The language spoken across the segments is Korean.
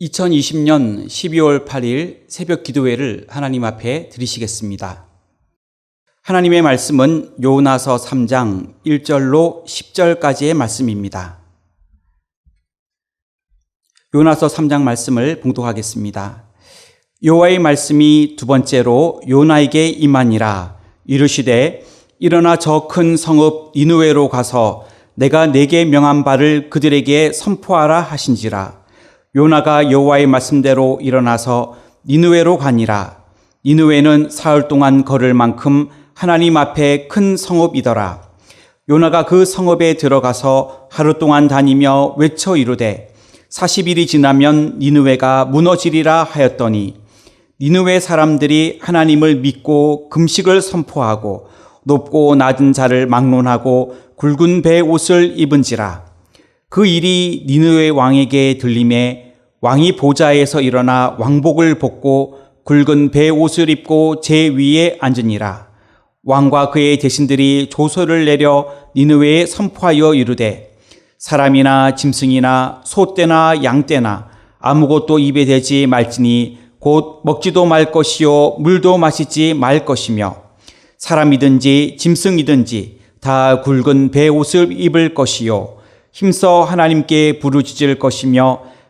2020년 12월 8일 새벽 기도회를 하나님 앞에 드리시겠습니다. 하나님의 말씀은 요나서 3장 1절로 10절까지의 말씀입니다. 요나서 3장 말씀을 봉독하겠습니다. 여호와의 말씀이 두 번째로 요나에게 임하니라 이르시되 일어나 저 큰 성읍 니느웨로 가서 내가 내게 명한 바를 그들에게 선포하라 하신지라 요나가 여호와의 말씀대로 일어나서 니느웨로 가니라. 니느웨는 사흘 동안 걸을 만큼 하나님 앞에 큰 성읍이더라. 요나가 그 성읍에 들어가서 하루 동안 다니며 외쳐 이르되 40일이 지나면 니느웨가 무너지리라 하였더니 니느웨 사람들이 하나님을 믿고 금식을 선포하고 높고 낮은 자를 막론하고 굵은 배 옷을 입은지라. 그 일이 니느웨 왕에게 들림에 왕이 보좌에서 일어나 왕복을 벗고 굵은 배 옷을 입고 제 위에 앉으니라. 왕과 그의 대신들이 조서를 내려 니느웨에 선포하여 이르되 사람이나 짐승이나 소떼나 양떼나 아무것도 입에 대지 말지니 곧 먹지도 말 것이요 물도 마시지 말 것이며 사람이든지 짐승이든지 다 굵은 배 옷을 입을 것이요 힘써 하나님께 부르짖을 것이며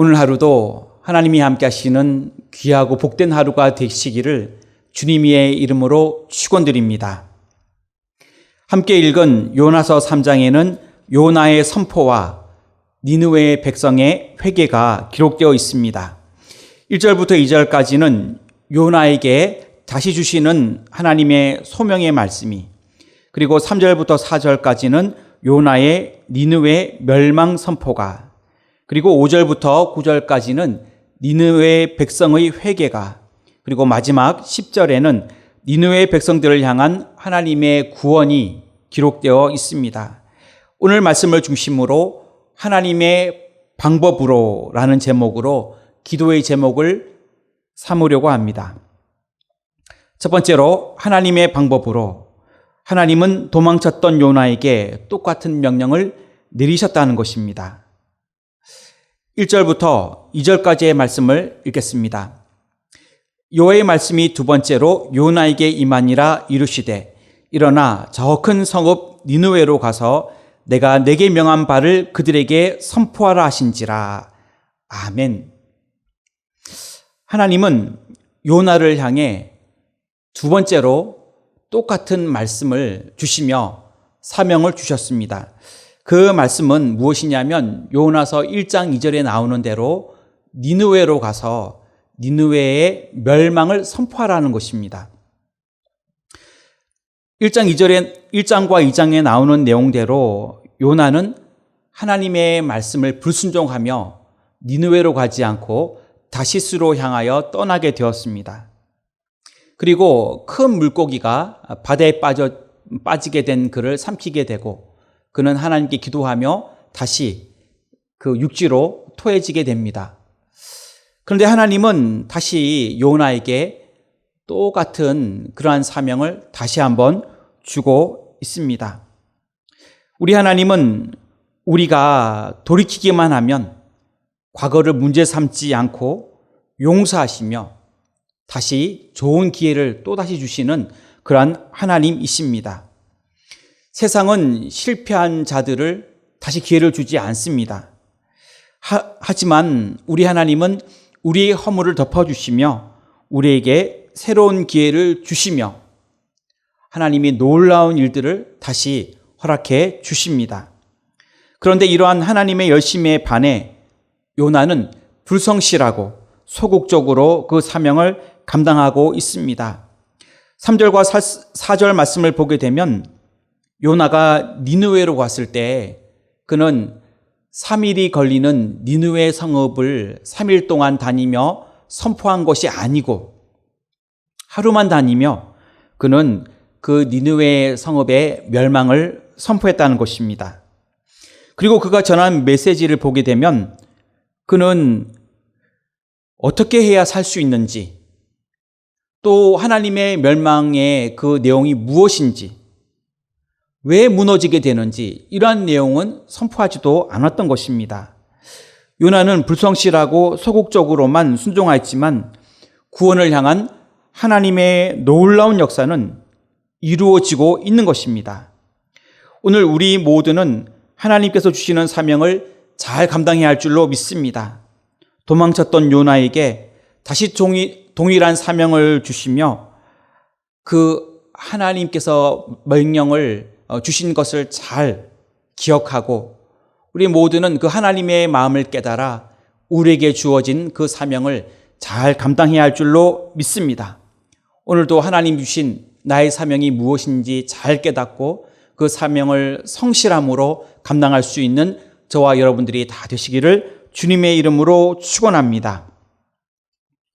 오늘 하루도 하나님이 함께 하시는 귀하고 복된 하루가 되시기를 주님의 이름으로 축원드립니다. 함께 읽은 요나서 3장에는 요나의 선포와 니느웨 백성의 회개가 기록되어 있습니다. 1절부터 2절까지는 요나에게 다시 주시는 하나님의 소명의 말씀이 그리고 3절부터 4절까지는 요나의 니느웨 멸망 선포가 그리고 5절부터 9절까지는 니느웨 백성의 회개가 그리고 마지막 10절에는 니느웨 백성들을 향한 하나님의 구원이 기록되어 있습니다. 오늘 말씀을 중심으로 하나님의 방법으로라는 제목으로 기도의 제목을 삼으려고 합니다. 첫 번째로 하나님의 방법으로 하나님은 도망쳤던 요나에게 똑같은 명령을 내리셨다는 것입니다. 1절부터 2절까지의 말씀을 읽겠습니다. 요의 말씀이 두 번째로 요나에게 임하니라 이르시되 일어나 저 큰 성읍 니느웨로 가서 내가 내게 명한 바를 그들에게 선포하라 하신지라. 아멘. 하나님은 요나를 향해 두 번째로 똑같은 말씀을 주시며 사명을 주셨습니다. 그 말씀은 무엇이냐면 요나서 1장 2절에 나오는 대로 니느웨로 가서 니느웨의 멸망을 선포하라는 것입니다. 1장 2절에 1장과 2장에 나오는 내용대로 요나는 하나님의 말씀을 불순종하며 니느웨로 가지 않고 다시스로 향하여 떠나게 되었습니다. 그리고 큰 물고기가 바다에 빠져 빠지게 된 그를 삼키게 되고 그는 하나님께 기도하며 다시 그 육지로 토해지게 됩니다. 그런데 하나님은 다시 요나에게 똑같은 그러한 사명을 다시 한번 주고 있습니다. 우리 하나님은 우리가 돌이키기만 하면 과거를 문제 삼지 않고 용서하시며 다시 좋은 기회를 또다시 주시는 그러한 하나님이십니다. 세상은 실패한 자들을 다시 기회를 주지 않습니다. 하, 하지만 우리 하나님은 우리의 허물을 덮어주시며 우리에게 새로운 기회를 주시며 하나님이 놀라운 일들을 다시 허락해 주십니다. 그런데 이러한 하나님의 열심에 반해 요나는 불성실하고 소극적으로 그 사명을 감당하고 있습니다. 3절과 4 절 말씀을 보게 되면 요나가 니느웨로 갔을 때 그는 3일이 걸리는 니누의 성읍을 3일 동안 다니며 선포한 것이 아니고 하루만 다니며 그는 그 니누의 성읍의 멸망을 선포했다는 것입니다. 그리고 그가 전한 메시지를 보게 되면 그는 어떻게 해야 살 수 있는지 또 하나님의 멸망의 그 내용이 무엇인지 왜 무너지게 되는지 이러한 내용은 선포하지도 않았던 것입니다. 요나는 불성실하고 소극적으로만 순종하였지만 구원을 향한 하나님의 놀라운 역사는 이루어지고 있는 것입니다. 오늘 우리 모두는 하나님께서 주시는 사명을 잘 감당해야 할 줄로 믿습니다. 도망쳤던 요나에게 다시 동일한 사명을 주시며 그 하나님께서 명령을 어, 주신 것을 잘 기억하고 우리 모두는 그 하나님의 마음을 깨달아 우리에게 주어진 그 사명을 잘 감당해야 할 줄로 믿습니다. 오늘도 하나님 주신 나의 사명이 무엇인지 잘 깨닫고 그 사명을 성실함으로 감당할 수 있는 저와 여러분들이 다 되시기를 주님의 이름으로 축원합니다.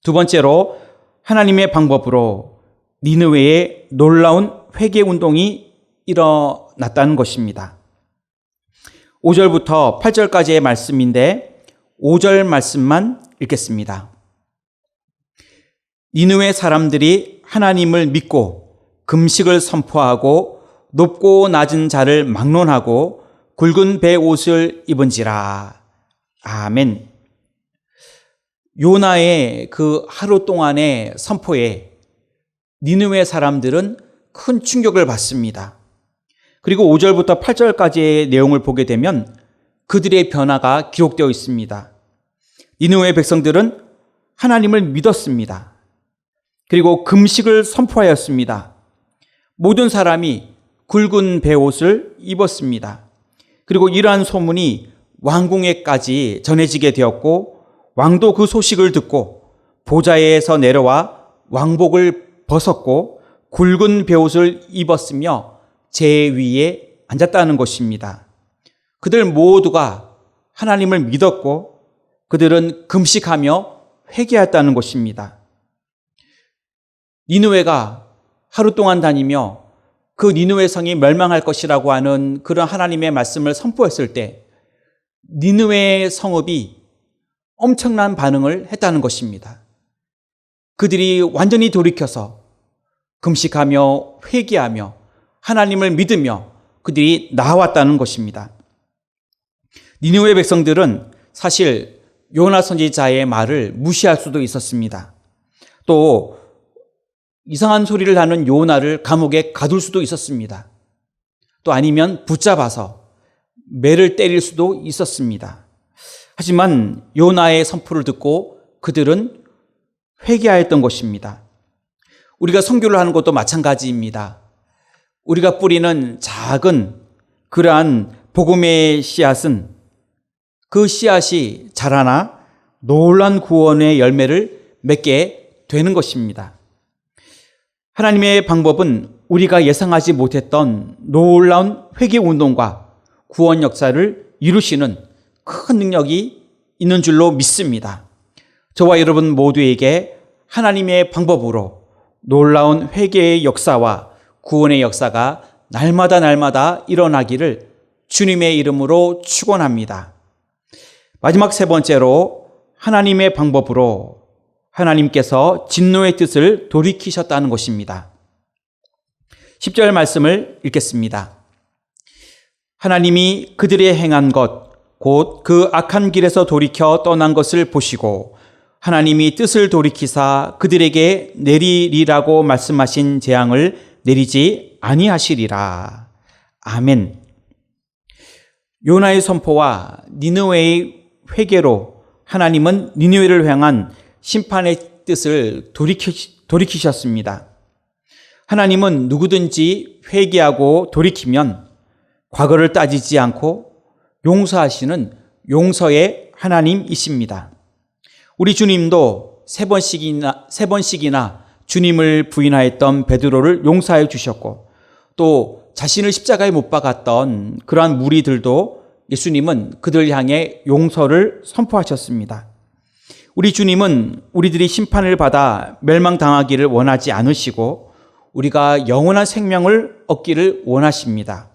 두 번째로 하나님의 방법으로 니느웨의 놀라운 회개 운동이 일어났다는 것입니다. 5절부터 8절까지의 말씀인데 5절 말씀만 읽겠습니다. 니누의 사람들이 하나님을 믿고 금식을 선포하고 높고 낮은 자를 막론하고 굵은 배 옷을 입은지라. 아멘. 요나의 그 하루 동안의 선포에 니누의 사람들은 큰 충격을 받습니다. 그리고 5절부터 8절까지의 내용을 보게 되면 그들의 변화가 기록되어 있습니다. 니누의 백성들은 하나님을 믿었습니다. 그리고 금식을 선포하였습니다. 모든 사람이 굵은 배옷을 입었습니다. 그리고 이러한 소문이 왕궁에까지 전해지게 되었고 왕도 그 소식을 듣고 보좌에서 내려와 왕복을 벗었고 굵은 배옷을 입었으며 제 위에 앉았다는 것입니다. 그들 모두가 하나님을 믿었고 그들은 금식하며 회개했다는 것입니다. 니누웨가 하루 동안 다니며 그 니누웨 성이 멸망할 것이라고 하는 그런 하나님의 말씀을 선포했을 때 니누웨 성읍이 엄청난 반응을 했다는 것입니다. 그들이 완전히 돌이켜서 금식하며 회개하며 하나님을 믿으며 그들이 나왔다는 것입니다. 니누의 백성들은 사실 요나 선지자의 말을 무시할 수도 있었습니다. 또 이상한 소리를 하는 요나를 감옥에 가둘 수도 있었습니다. 또 아니면 붙잡아서 매를 때릴 수도 있었습니다. 하지만 요나의 선포를 듣고 그들은 회개하였던 것입니다. 우리가 선교를 하는 것도 마찬가지입니다. 우리가 뿌리는 작은 그러한 복음의 씨앗은 그 씨앗이 자라나 놀란 구원의 열매를 맺게 되는 것입니다. 하나님의 방법은 우리가 예상하지 못했던 놀라운 회개 운동과 구원 역사를 이루시는 큰 능력이 있는 줄로 믿습니다. 저와 여러분 모두에게 하나님의 방법으로 놀라운 회개의 역사와 구원의 역사가 날마다 날마다 일어나기를 주님의 이름으로 축원합니다. 마지막 세 번째로 하나님의 방법으로 하나님께서 진노의 뜻을 돌이키셨다는 것입니다. 10절 말씀을 읽겠습니다. 하나님이 그들의 행한 것, 곧 그 악한 길에서 돌이켜 떠난 것을 보시고 하나님이 뜻을 돌이키사 그들에게 내리리라고 말씀하신 재앙을 내리지 아니하시리라. 아멘. 요나의 선포와 니느웨의 회개로 하나님은 니느웨를 향한 심판의 뜻을 돌이키, 돌이키 셨습니다. 하나님은 누구든지 회개하고 돌이키면 과거를 따지지 않고 용서하시는 용서의 하나님이십니다. 우리 주님도 세 번씩이나, 세 번씩이나 주님을 부인하였던 베드로를 용서해 주셨고 또 자신을 십자가에 못 박았던 그러한 무리들도 예수님은 그들 향해 용서를 선포하셨습니다. 우리 주님은 우리들이 심판을 받아 멸망당하기를 원하지 않으시고 우리가 영원한 생명을 얻기를 원하십니다.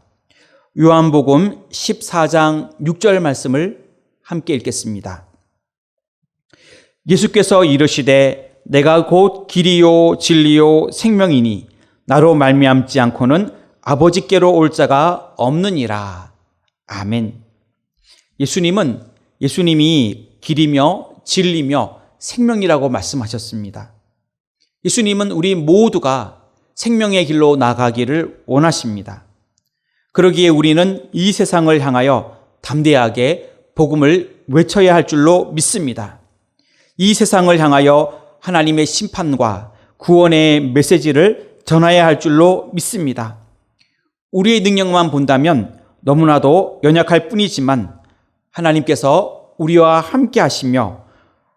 요한복음 14장 6절 말씀을 함께 읽겠습니다. 예수께서 이르시되 내가 곧 길이요 진리요 생명이니 나로 말미암지 않고는 아버지께로 올 자가 없느니라. 아멘. 예수님은 예수님이 길이며 진리며 생명이라고 말씀하셨습니다. 예수님은 우리 모두가 생명의 길로 나가기를 원하십니다. 그러기에 우리는 이 세상을 향하여 담대하게 복음을 외쳐야 할 줄로 믿습니다. 이 세상을 향하여 하나님의 심판과 구원의 메시지를 전해야 할 줄로 믿습니다. 우리의 능력만 본다면 너무나도 연약할 뿐이지만 하나님께서 우리와 함께 하시며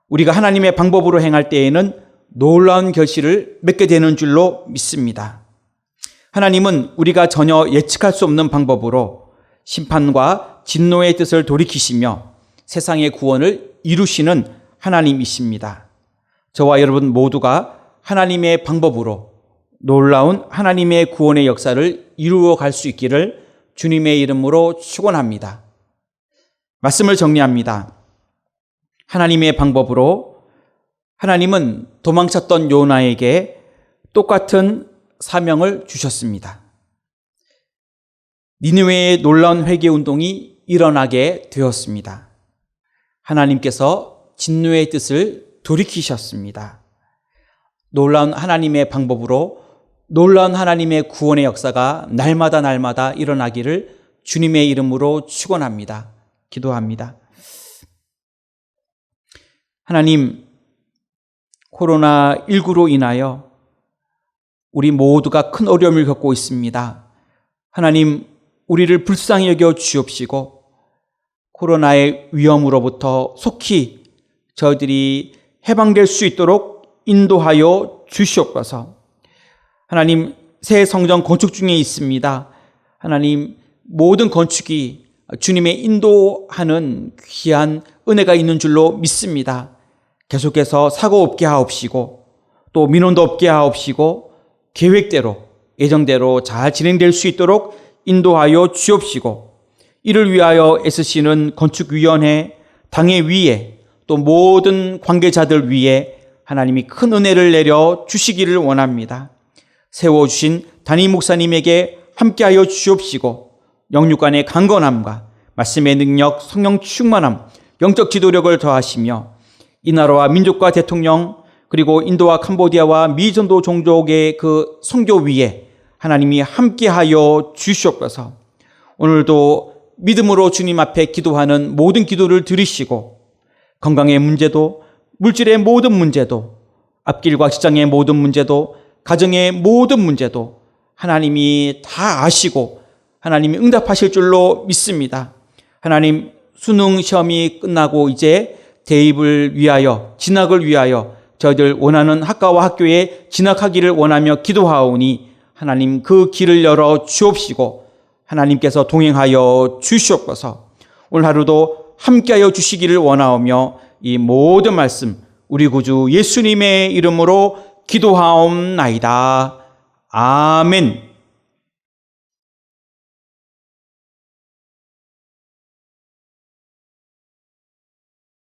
우리가 하나님의 방법으로 행할 때에는 놀라운 결실을 맺게 되는 줄로 믿습니다. 하나님은 우리가 전혀 예측할 수 없는 방법으로 심판과 진노의 뜻을 돌이키시며 세상의 구원을 이루시는 하나님이십니다. 저와 여러분 모두가 하나님의 방법으로 놀라운 하나님의 구원의 역사를 이루어 갈 수 있기를 주님의 이름으로 축원합니다. 말씀을 정리합니다. 하나님의 방법으로 하나님은 도망쳤던 요나에게 똑같은 사명을 주셨습니다. 니느웨의 놀라운 회개 운동이 일어나게 되었습니다. 하나님께서 진노의 뜻을 돌이키셨습니다. 놀라운 하나님의 방법으로 놀라운 하나님의 구원의 역사가 날마다 날마다 일어나기를 주님의 이름으로 축원합니다. 기도합니다. 하나님 코로나 19로 인하여 우리 모두가 큰 어려움을 겪고 있습니다. 하나님 우리를 불쌍히 여겨 주옵시고 코로나의 위험으로부터 속히 저희들이 해방될 수 있도록 인도하여 주시옵소서. 하나님 새 성전 건축 중에 있습니다. 하나님 모든 건축이 주님의 인도하는 귀한 은혜가 있는 줄로 믿습니다. 계속해서 사고 없게 하옵시고 또 민원도 없게 하옵시고 계획대로 예정대로 잘 진행될 수 있도록 인도하여 주옵시고 이를 위하여 애쓰시는 건축위원회 당의 위에 또 모든 관계자들 위에 하나님이 큰 은혜를 내려 주시기를 원합니다. 세워주신 담임 목사님에게 함께하여 주옵시고 영육간의 강건함과 말씀의 능력, 성령 충만함, 영적 지도력을 더하시며 이 나라와 민족과 대통령 그리고 인도와 캄보디아와 미전도 종족의 그 성교 위에 하나님이 함께하여 주시옵소서. 오늘도 믿음으로 주님 앞에 기도하는 모든 기도를 들으시고 건강의 문제도 물질의 모든 문제도 앞길과 직장의 모든 문제도 가정의 모든 문제도 하나님이 다 아시고 하나님이 응답하실 줄로 믿습니다. 하나님 수능 시험이 끝나고 이제 대입을 위하여 진학을 위하여 저희들 원하는 학과와 학교에 진학하기를 원하며 기도하오니 하나님 그 길을 열어 주옵시고 하나님께서 동행하여 주시옵소서. 오늘 하루도 함께하여 주시기를 원하오며 이 모든 말씀 우리 구주 예수님의 이름으로 기도하옵나이다. 아멘.